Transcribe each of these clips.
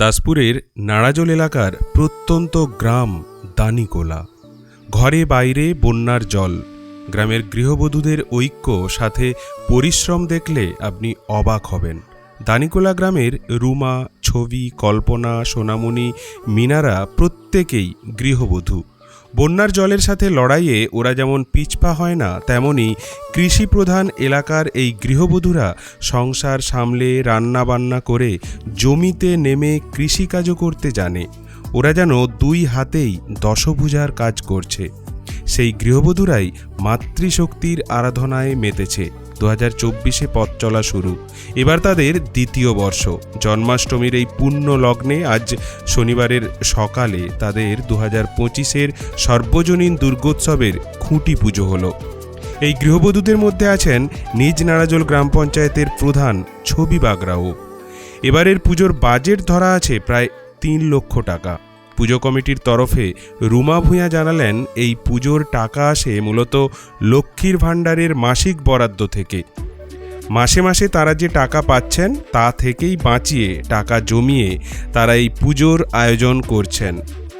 দাসপুরের নাড়াজল এলাকার প্রত্যন্ত গ্রাম দানিকোলা। ঘরে বাইরে বন্যার জল। গ্রামের গৃহবধূদের ঐক্য, সাথে পরিশ্রম দেখলে আপনি অবাক হবেন। দানিকোলা গ্রামের রুমা, ছবি, কল্পনা, সোনামণি, মিনারা প্রত্যেকেই গৃহবধূ। বন্যার জলের সাথে লড়াইয়ে ওরা যেমন পিছপা হয় না, তেমনি কৃষিপ্রধান এলাকার এই গৃহবধূরা সংসার সামলে রান্নাবান্না করে জমিতে নেমে কৃষিকাজও করতে জানে। ওরা যেন দুই হাতেই দশভুজার কাজ করছে। সেই গৃহবধূরাই মাতৃশক্তির আরাধনায় মেতেছে। দু হাজার চব্বিশে পথ চলা শুরু। এবার তাদের দ্বিতীয় বর্ষ। জন্মাষ্টমীর এই পুণ্য লগ্নে আজ শনিবারের সকালে তাদের দু হাজার পঁচিশের সর্বজনীন দুর্গোৎসবের খুঁটি পুজো হলো। এই গৃহবধূদের মধ্যে আছেন নিজ নারাজল গ্রাম পঞ্চায়েতের প্রধান ছবি বাগরাও। এবারের পুজোর বাজেট ধরা আছে প্রায় তিন লক্ষ টাকা। পুজো কমিটির তরফে রুমা ভূঁয়া জানালেন, এই পুজোর টাকা আসে মূলত লক্ষ্মীর ভাণ্ডারের মাসিক বরাদ্দ থেকে। মাসে মাসে তারা যে টাকা পাচ্ছেন, তা থেকেই বাঁচিয়ে টাকা জমিয়ে তারা এই পুজোর আয়োজন করছেন।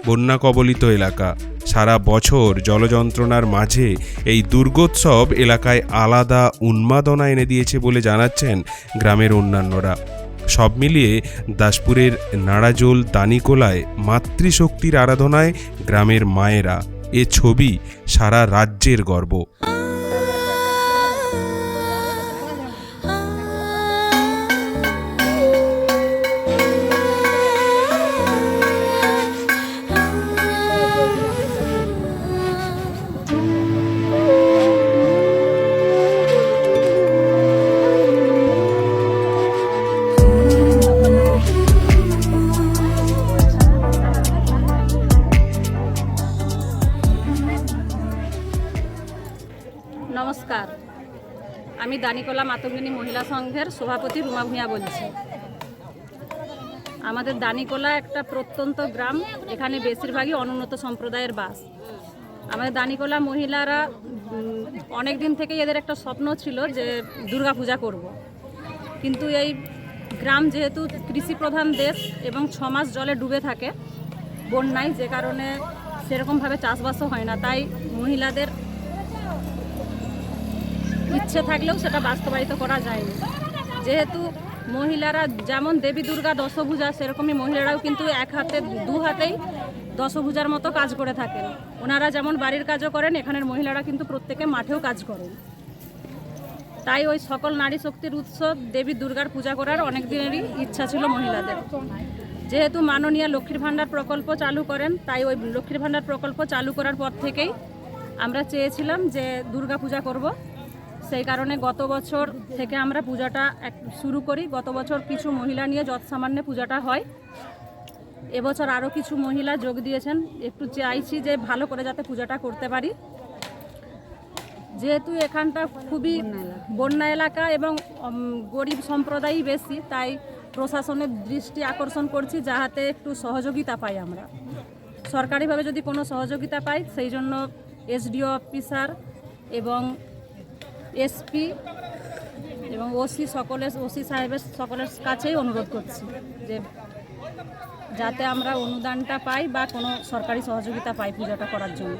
বন্যা কবলিত এলাকা, সারা বছর জলযন্ত্রণার মাঝে এই দুর্গোৎসব এলাকায় আলাদা উন্মাদনা এনে দিয়েছে বলে জানাচ্ছেন গ্রামের অন্যান্যরা। সব মিলিয়ে দাসপুরের নাড়াজোল দানিকোলায় মাতৃশক্তির আরাধনায় গ্রামের মায়েরা এ ছবি সারা রাজ্যের গর্ব। নমস্কার। আমি দানিকোলা মাতঙ্গিনী মহিলা সংঘের সভাপতি রুমা ভূঁয়া বলছি। আমাদের দানিকোলা একটা প্রত্যন্ত গ্রাম, এখানে বেশিরভাগই অনুন্নত সম্প্রদায়ের বাস। আমাদের দানিকোলা মহিলারা অনেক দিন থেকে এদের একটা স্বপ্ন ছিল যে দুর্গা পূজা করব। কিন্তু এই গ্রাম যেহেতু কৃষি প্রধান দেশ এবং ছ মাস জলে ডুবে থাকে বন্যায়, যে কারণে সেরকমভাবে চাষবাসও হয় না। তাই মহিলাদের ইচ্ছে থাকলেও সেটা বাস্তবায়িত করা যায়নি। যেহেতু মহিলারা যেমন দেবী দুর্গা দশভূজা, সেরকমই মহিলারাও কিন্তু এক হাতে, দু হাতেই দশভূজার মতো কাজ করে থাকেন। ওনারা যেমন বাড়ির কাজও করেন, এখানের মহিলারা কিন্তু প্রত্যেকে মাঠেও কাজ করেন। তাই ওই সকল নারী শক্তির উৎসব দেবী দুর্গার পূজা করার অনেক দিনেরই ইচ্ছা ছিল মহিলাদের। যেহেতু মাননীয় লক্ষ্মীর ভাণ্ডার প্রকল্প চালু করেন, তাই ওই লক্ষ্মীর ভাণ্ডার প্রকল্প চালু করার পর থেকেই আমরা চেয়েছিলাম যে দুর্গা পূজা করব। সেই কারণে গত বছর থেকে আমরা পূজাটা এক শুরু করি। গত বছর কিছু মহিলা নিয়ে যৎ সামান্য পূজাটা হয়। এবছর আরও কিছু মহিলা যোগ দিয়েছেন। একটু চাইছি যে ভালো করে যাতে পূজাটা করতে পারি। যেহেতু এখানটা খুবই বন্যা এলাকা এবং গরিব সম্প্রদায়ই বেশি, তাই প্রশাসনের দৃষ্টি আকর্ষণ করছি যাহাতে একটু সহযোগিতা পাই আমরা। সরকারিভাবে যদি কোনো সহযোগিতা পাই, সেই জন্য এসডিও অফিসার এবং এসপি এবং ওসি সকলের, ওসি সাহেবের সকলের কাছেই অনুরোধ করছি যে যাতে আমরা অনুদানটা পাই বা কোনো সরকারি সহযোগিতা পাই পূজাটা করার জন্য।